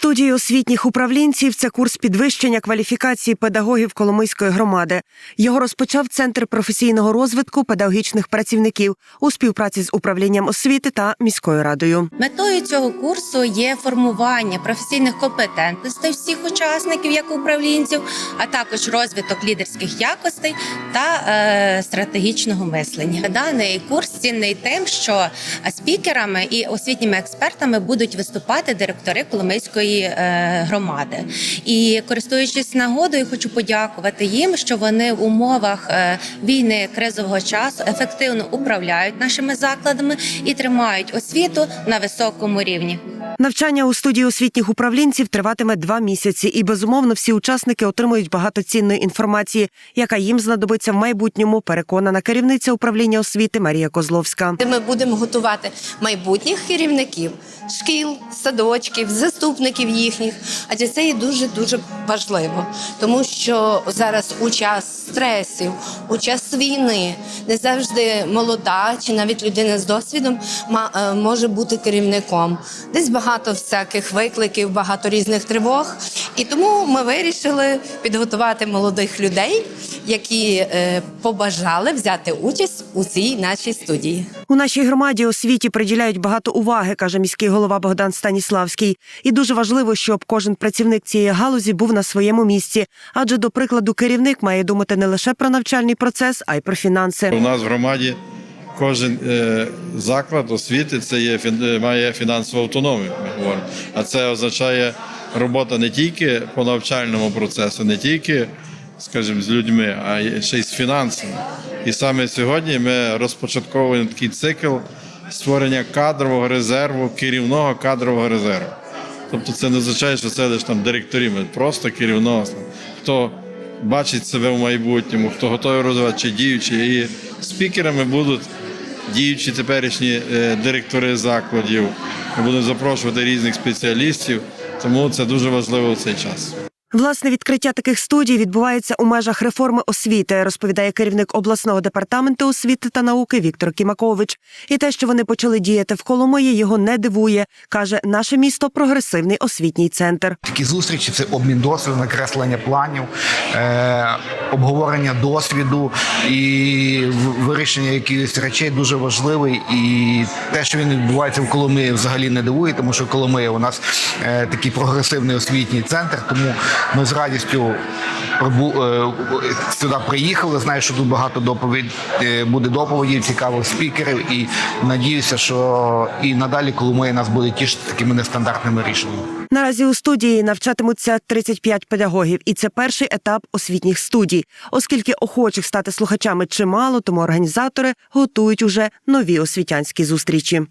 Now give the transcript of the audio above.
студії освітніх управлінців це курс підвищення кваліфікації педагогів Коломийської громади. Його розпочав Центр професійного розвитку педагогічних працівників у співпраці з управлінням освіти та міською радою. Метою цього курсу є формування професійних компетентностей всіх учасників як управлінців, а також розвиток лідерських якостей та е, стратегічного мислення. Даний курс цінний тим, що спікерами і освітніми експертами будуть виступати директори Коломийської е, громади. І користуючись нагодою, хочу подякувати їм, що вони в умовах е, війни кризового часу ефективно управляють нашими закладами і тримають освіту на високому рівні. Навчання у студії освітніх управлінців триватиме два місяці, і безумовно всі учасники отримують багато цінної інформації, яка їм знадобиться в майбутньому. Переконана керівниця управління освіти Марія Козловська. ми будемо готувати майбутніх керівників шкіл, садочків, заступників їхніх. Адже це є дуже дуже важливо, тому що зараз у час стресів, у час війни не завжди молода чи навіть людина з досвідом е, може бути керівником. Десь багато всяких викликів, багато різних тривог. І тому ми вирішили підготувати молодих людей, які е, побажали взяти участь у цій нашій студії. У нашій громаді освіті приділяють багато уваги, каже міський голова Богдан Станіславський. І дуже важливо, щоб кожен працівник цієї галузі був на своєму місці. Адже, до прикладу, керівник має думати не лише про навчальний процес, а й про фінанси. У нас в громаді кожен е, заклад освіти це є е, має фінансову автономію. Ми говоримо. А це означає робота не тільки по навчальному процесу, не тільки, скажімо, з людьми, а ще й з фінансами. І саме сьогодні ми розпочатковуємо такий цикл створення кадрового резерву, керівного кадрового резерву. Тобто це не означає, що це лише там директорів, просто керівного. Хто бачить себе в майбутньому, хто готовий розвивати чи діючі. І спікерами будуть діючі теперішні е, директори закладів. Ми будемо запрошувати різних спеціалістів, тому це дуже важливо в цей час. Власне відкриття таких студій відбувається у межах реформи освіти, розповідає керівник обласного департаменту освіти та науки Віктор Кімакович. І те, що вони почали діяти в Коломиї, його не дивує. каже, наше місто прогресивний освітній центр. Такі зустрічі це обмін досвідом, накреслення планів, е, обговорення досвіду і вирішення якихось речей дуже важливий. І те, що він відбувається в Коломиї, взагалі не дивує, тому що Коломия у нас е, такий прогресивний освітній центр. Тому ми з радістю е, сюди приїхали. Знаю, що тут багато доповідь е, буде доповідей, цікавих спікерів. І надіюся, що і надалі Коломия нас буде тішити такими нестандартними рішеннями. Наразі у студії навчатимуться 35 педагогів, і це перший етап освітніх студій. Оскільки охочих стати слухачами чимало, тому організатори готують уже нові освітянські зустрічі.